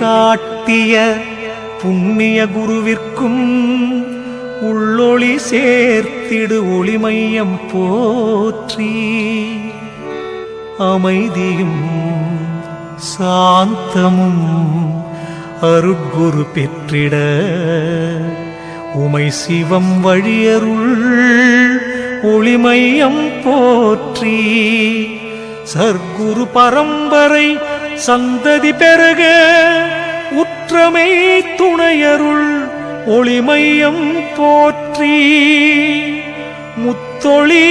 காட்டிய புண்ணிய குருவிற்கும் உள்ளொளி சேர்த்திடு ஒளிமையம் போற்றி. அமைதியும் சாந்தமும் அருட்குரு பெற்றிட உமை சிவம் வழியருள் ஒளிமையம் போற்றி. சர்க்குரு பரம்பரை சந்ததி பெருக உற்றமை துணையருள் ஒளிமையம் போற்றி. முத்தொளி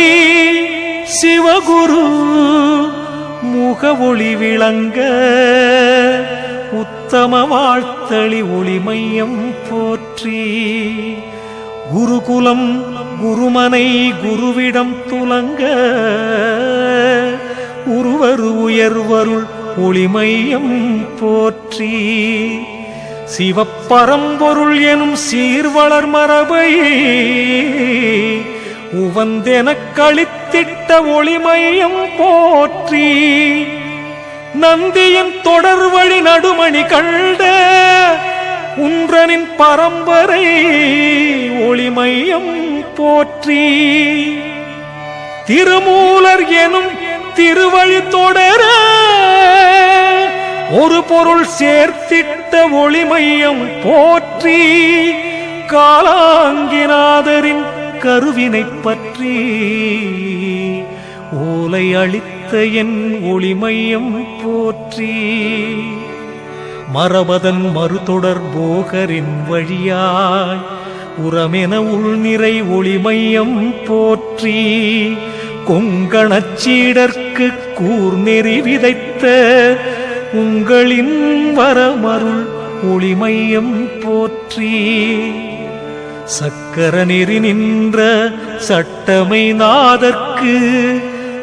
சிவகுரு முகவொளி விளங்க உத்தம வாழ்த்தளி ஒளிமையம் போற்றி. குருகுலம் குருமனை குருவிடம் துலங்க உருவரு உயர்வருள் ஒளிமையம் போற்றி. சிவப்பரம்பொருள் எனும் சீர்வளர் மரபை உவந்தெனக் கழித்திட்ட ஒளிமையம் போற்றி. நந்தியின் தொடர் வழி நடுமணி கண்ட உன்றனின் பரம்பரை ஒளிமையம் போற்றி. திருமூலர் எனும் திருவழி தொடர ஒரு பொருள் சேர்த்திட்ட ஒளிமையம் போற்றி காலாங்கிநாதரின் கருவினை பற்றி ஓலை அளித்த என் ஒளிமையம் போற்றி மரபதன் மறுதொடர் போகரின் வழியாய் உரமென உள்நிறை ஒளிமையம் போற்றி கொங்கணச்சீடற்கு கூர்நெறி விதைத்த உங்களின் வரமருள் ஒளிமையம் போற்றி. சக்கர நெறி நின்ற சட்டமை நாதற்கு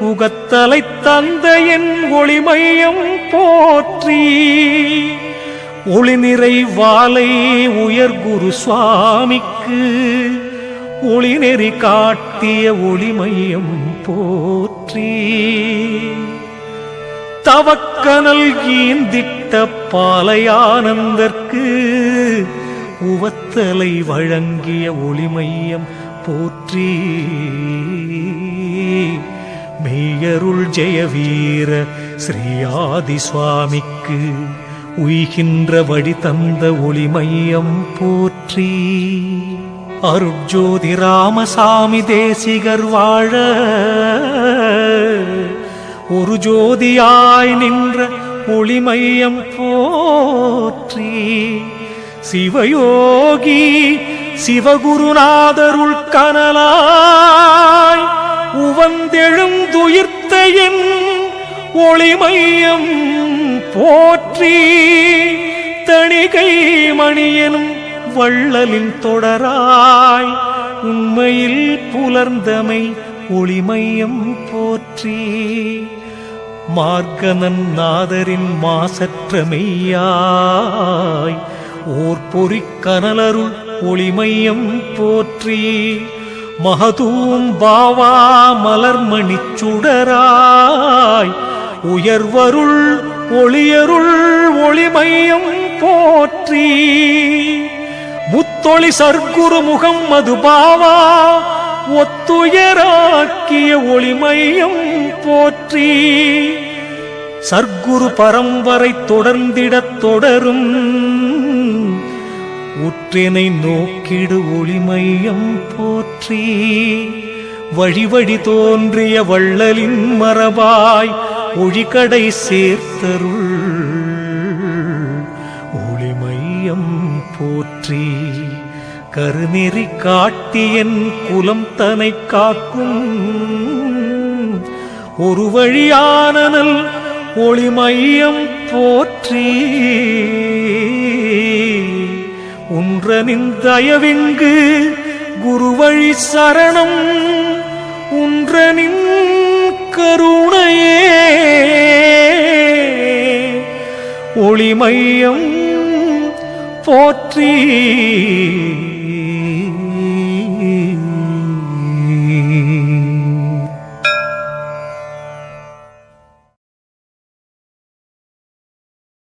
உகத்தலை தந்த என் ஒளிமையம் போற்றி. ஒளி நிறை வாலை உயர் குரு சுவாமிக்கு ஒளி நெறி காட்டிய ஒளிமையம் போற்றி. தவக்கனல் ஈந்திட்ட பாலையானந்தற்கு உவத்தலை வழங்கிய ஒளிமையம் போற்றி. மெய்யருள் ஜெயவீர ஸ்ரீயாதி சுவாமிக்கு உய்கின்ற வழி தந்த ஒளிமையம் போற்றி. அருட்ஜோதி ராமசாமி தேசிகர் வாழ. ஒரு ஜோதியாய் நின்ற ஒளிமையம் போற்றி. சிவயோகி சிவகுருநாதருள் கனலாய் உவந்தெழுந்துயிர்த்த என் ஒளிமையம் போற்றி. தணிகை மணியனும் வள்ளலில் தொடராய் உண்மையில் புலர்ந்தமை ஒளிமையம் போற்றி. மார்கனன் நாதரின் மாசற்ற மெய்யாய் ஓர் பொறிக் கனலருள் ஒளிமையம் போற்றி. மகதூம் பாவா மலர்மணி சுடராய் உயர்வருள் ஒளியருள் ஒளிமையம் போற்றி. முத்தொளி சர்க்குரு முகம் மதுபாவா ஒத்துயராக்கிய ஒளிமையம் போற்றி. சர்க்குரு பரம்பரை தொடர்ந்திடத் தொடரும் உற்றினை நோக்கிடு ஒளிமையம் போற்றி. வழி வழி தோன்றிய வள்ளலின் மரபாய் ஒழிகடை சேர்த்தருள். ஒளிமையம் போற்றி. கருநெறி காட்டியன் குலம் தனை காக்கும். ஒரு வழியானனல் ஒளிமையம் போற்றி. உன்றனின் தயவிங்கு குருவழி சரணம். உன்றனின் கருணையே. ஒளிமையம் போற்றி.